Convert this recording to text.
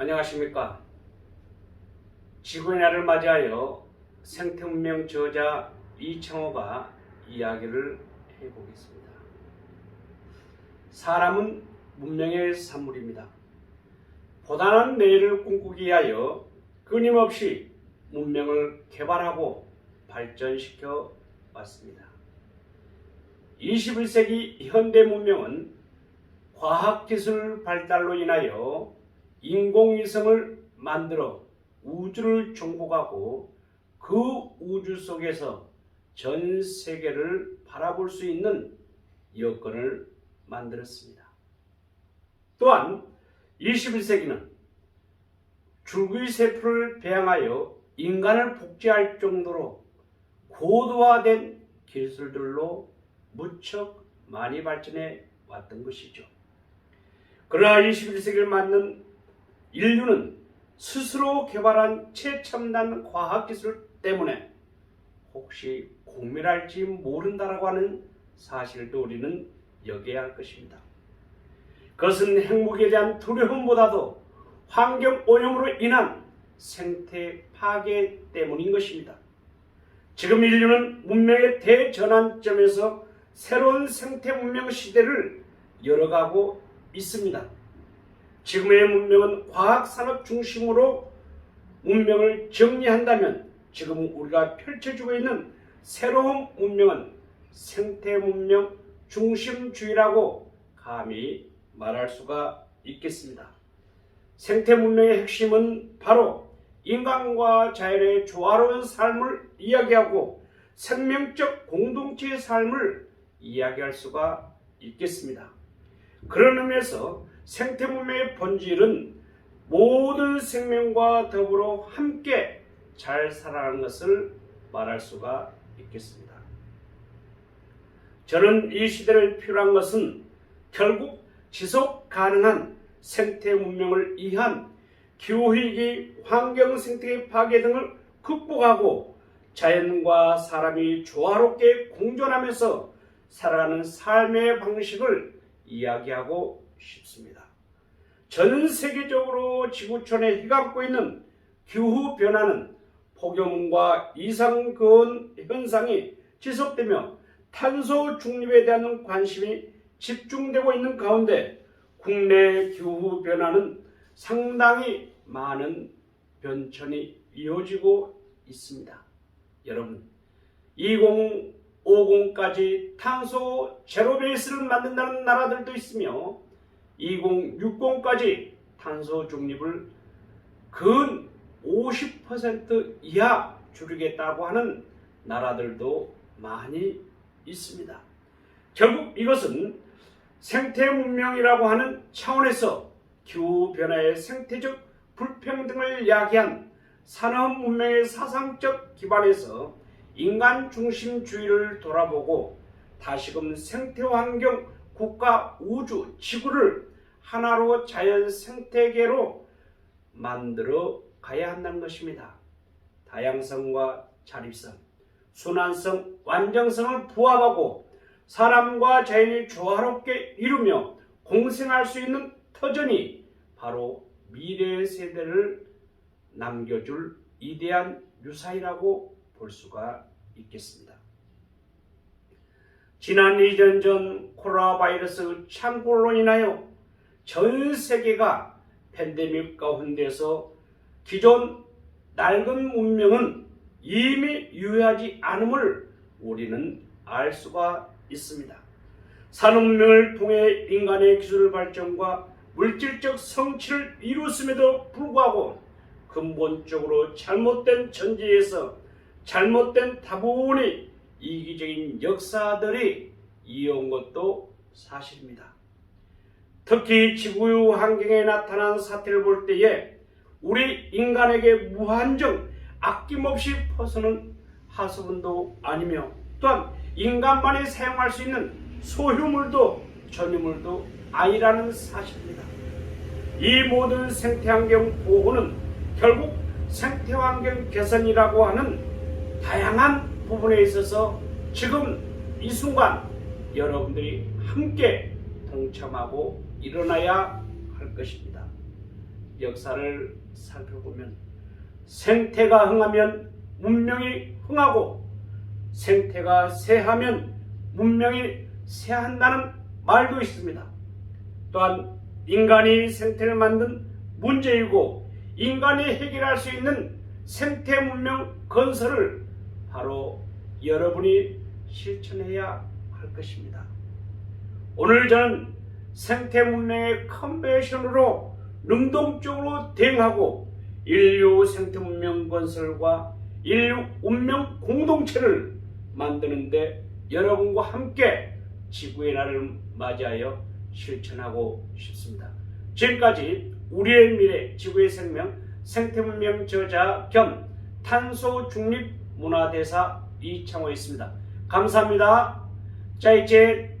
안녕하십니까. 지구의 날을 맞이하여 생태문명 저자 이창호가 이야기를 해보겠습니다. 사람은 문명의 산물입니다. 보다는 내일을 꿈꾸기 위하여 끊임없이 문명을 개발하고 발전시켜 왔습니다. 21세기 현대 문명은 과학기술 발달로 인하여 인공위성을 만들어 우주를 정복하고 그 우주 속에서 전 세계를 바라볼 수 있는 여건을 만들었습니다. 또한 21세기는 줄기 세포를 배양하여 인간을 복제할 정도로 고도화된 기술들로 무척 많이 발전해 왔던 것이죠. 그러나 21세기를 맞는 인류는 스스로 개발한 최첨단 과학기술 때문에 혹시 공멸할지 모른다라고 하는 사실도 우리는 여겨야 할 것입니다. 그것은 행복에 대한 두려움보다도 환경 오염으로 인한 생태 파괴 때문인 것입니다. 지금 인류는 문명의 대전환점에서 새로운 생태 문명 시대를 열어가고 있습니다. 지금의 문명은 과학산업 중심으로 문명을 정리한다면 지금 우리가 펼쳐지고 있는 새로운 문명은 생태 문명 중심주의라고 감히 말할 수가 있겠습니다. 생태 문명의 핵심은 바로 인간과 자연의 조화로운 삶을 이야기하고 생명적 공동체의 삶을 이야기할 수가 있겠습니다. 그런 의미에서 생태 문명의 본질은 모든 생명과 더불어 함께 잘 살아가는 것을 말할 수가 있겠습니다. 저는 이 시대를 필요한 것은 결국 지속 가능한 생태 문명을 위한 기후위기, 환경 생태계 파괴 등을 극복하고 자연과 사람이 조화롭게 공존하면서 살아가는 삶의 방식을 이야기하고 싶습니다. 전 세계적으로 지구촌에 휘감고 있는 기후 변화는 폭염과 이상 기온 현상이 지속되며 탄소 중립에 대한 관심이 집중되고 있는 가운데 국내 기후 변화는 상당히 많은 변천이 이어지고 있습니다. 여러분, 2050까지 탄소 제로 베이스를 만든다는 나라들도 있으며 2060까지 탄소 중립을 근 50% 이하 줄이겠다고 하는 나라들도 많이 있습니다. 결국 이것은 생태 문명이라고 하는 차원에서 기후 변화의 생태적 불평등을 야기한 산업 문명의 사상적 기반에서 인간 중심주의를 돌아보고 다시금 생태 환경 국가 우주 지구를 하나로 자연 생태계로 만들어 가야 한다는 것입니다. 다양성과 자립성, 순환성, 완전성을 부합하고 사람과 자연이 조화롭게 이루며 공생할 수 있는 터전이 바로 미래 세대를 남겨줄 이대한 유산이라고 볼 수가 있겠습니다. 지난 2년 전 코로나 바이러스 창궐로 인하여 전 세계가 팬데믹 가운데서 기존 낡은 문명은 이미 유효하지 않음을 우리는 알 수가 있습니다. 산업문명을 통해 인간의 기술 발전과 물질적 성취를 이루었음에도 불구하고 근본적으로 잘못된 전제에서 잘못된 다분히 이기적인 역사들이 이어온 것도 사실입니다. 특히 지구 환경에 나타난 사태를 볼 때에 우리 인간에게 무한정 아낌없이 퍼서는 하수분도 아니며 또한 인간만이 사용할 수 있는 소유물도 전유물도 아니라는 사실입니다. 이 모든 생태환경 보호는 결국 생태환경 개선이라고 하는 다양한 부분에 있어서 지금 이 순간 여러분들이 함께 동참하고 일어나야 할 것입니다. 역사를 살펴보면 생태가 흥하면 문명이 흥하고 생태가 쇠하면 문명이 쇠한다는 말도 있습니다. 또한 인간이 생태를 만든 문제이고 인간이 해결할 수 있는 생태 문명 건설을 바로 여러분이 실천해야 할 것입니다. 오늘 저는 생태 문명의 컨벤션으로 능동적으로 대응하고 인류 생태 문명 건설과 인류 운명 공동체를 만드는데 여러분과 함께 지구의 날을 맞이하여 실천하고 싶습니다. 지금까지 우리의 미래 지구의 생명 생태 문명 저자 겸 탄소 중립 문화대사 이창호였습니다. 감사합니다. 자 이제